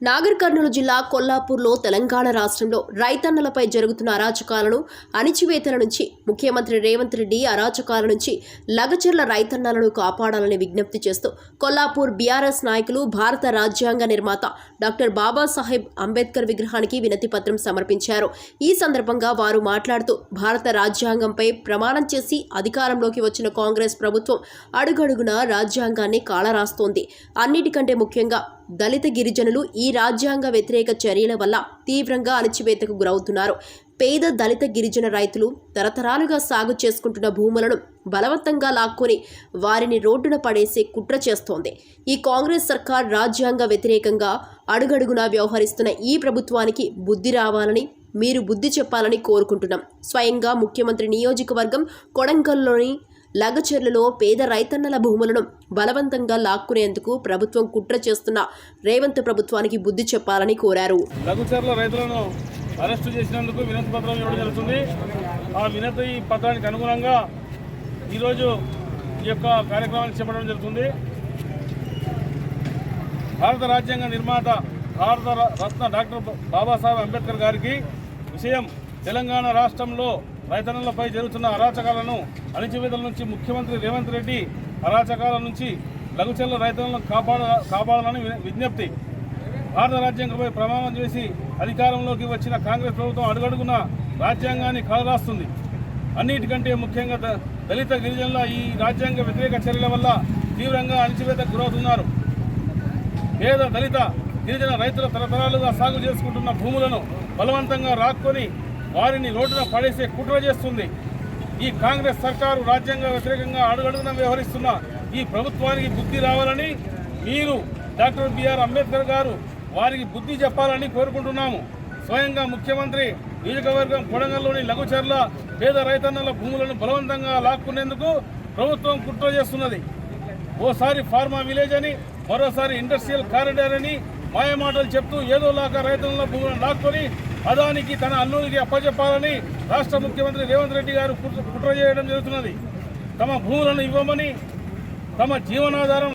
నాగర్ కర్నూలు జిల్లా కొల్లాపూర్లో తెలంగాణ రాష్ట్రంలో రైతన్నలపై జరుగుతున్న అరాచకాలను అణిచివేతల నుంచి ముఖ్యమంత్రి రేవంత్ రెడ్డి అరాచకాల నుంచి లగచర్ల రైతన్నలను కాపాడాలని విజ్ఞప్తి చేస్తూ కొల్లాపూర్ బీఆర్ఎస్ నాయకులు భారత రాజ్యాంగ నిర్మాత డాక్టర్ బాబాసాహెబ్ అంబేద్కర్ విగ్రహానికి వినతి పత్రం సమర్పించారు. ఈ సందర్భంగా వారు మాట్లాడుతూ భారత రాజ్యాంగంపై ప్రమాణం చేసి అధికారంలోకి వచ్చిన కాంగ్రెస్ ప్రభుత్వం అడుగడుగున రాజ్యాంగాన్ని కాళరాస్తోంది అన్నిటికంటే ముఖ్యంగా దళిత గిరిజనులు ఈ రాజ్యాంగ వ్యతిరేక చర్యల వల్ల తీవ్రంగా అణచివేతకు గురవుతున్నారు. పేద దళిత గిరిజన రైతులు తరతరాలుగా సాగు చేసుకుంటున్న భూములను బలవంతంగా లాక్కొని వారిని రోడ్డున పడేసే కుట్ర చేస్తోంది. ఈ కాంగ్రెస్ సర్కార్ రాజ్యాంగ వ్యతిరేకంగా అడుగడుగునా వ్యవహరిస్తున్న ఈ ప్రభుత్వానికి బుద్ధి రావాలని మీరు బుద్ధి చెప్పాలని కోరుకుంటున్నాం. స్వయంగా ముఖ్యమంత్రి నియోజకవర్గం కొడంగల్లోని లగచెర్లలో పేద రైతన్నల భూములను బలవంతంగా లాక్కునేందుకు ప్రభుత్వం కుట్ర చేస్తున్న రేవంత్ ప్రభుత్వానికి బుద్ధి చెప్పాలని కోరారు. లఘుచర్ల రైతులను అరెస్టు చేసినందుకు వినతి పత్రం ఇవ్వడం జరుగుతుంది. ఆ వినతి పత్రానికి అనుగుణంగా ఈరోజు ఈ యొక్క కార్యక్రమాన్ని చేపట్టడం జరుగుతుంది. భారత రాజ్యాంగ నిర్మాత భారత రత్న డాక్టర్ బాబాసాహెబ్ అంబేద్కర్ గారికి విషయం తెలంగాణ రాష్ట్రంలో రైతన్నలపై జరుగుతున్న అరాచకాలను అణిచివేతల నుంచి ముఖ్యమంత్రి రేవంత్ రెడ్డి అరాచకాల నుంచి లఘుచర్ల రైతులను కాపాడ కాపాడాలని విజ్ఞప్తి. భారత రాజ్యాంగంపై ప్రమాణం చేసి అధికారంలోకి వచ్చిన కాంగ్రెస్ ప్రభుత్వం అడుగడుగున రాజ్యాంగాన్ని కలరాస్తుంది. అన్నిటికంటే ముఖ్యంగా ద- దళిత గిరిజనుల ఈ రాజ్యాంగ వ్యతిరేక చర్యల వల్ల తీవ్రంగా అణచివేతకు గురవుతున్నారు. పేద దళిత గిరిజన రైతుల తరతరాలుగా సాగు చేసుకుంటున్న భూములను బలవంతంగా రాక్కొని వారిని రోడ్డున పడేసే కుట్ర చేస్తుంది. ఈ కాంగ్రెస్ సర్కారు రాజ్యాంగ వ్యతిరేకంగా అడుగడుగున వ్యవహరిస్తున్న ఈ ప్రభుత్వానికి బుద్ధి రావాలని మీరు డాక్టర్ బిఆర్ అంబేద్కర్ గారు వారికి బుద్ధి చెప్పాలని కోరుకుంటున్నాము. స్వయంగా ముఖ్యమంత్రి నియోజకవర్గం కొడంగల్లోని లఘుచర్ల పేద రైతన్నల భూములను బలవంతంగా లాక్కునేందుకు ప్రభుత్వం కుట్ర చేస్తున్నది. ఓసారి ఫార్మా విలేజ్ అని మరోసారి ఇండస్ట్రియల్ కారిడార్ అని మాయమాటలు చెప్తూ ఏదోలాగా రైతుల భూములను లాక్కొని అదానికి తన అల్లుడికి అప్పచెప్పాలని రాష్ట్ర ముఖ్యమంత్రి రేవంత్ రెడ్డి గారు కుట్ర కుట్ర చేయడం జరుగుతున్నది. తమ భూములను ఇవ్వమని తమ జీవనాధారం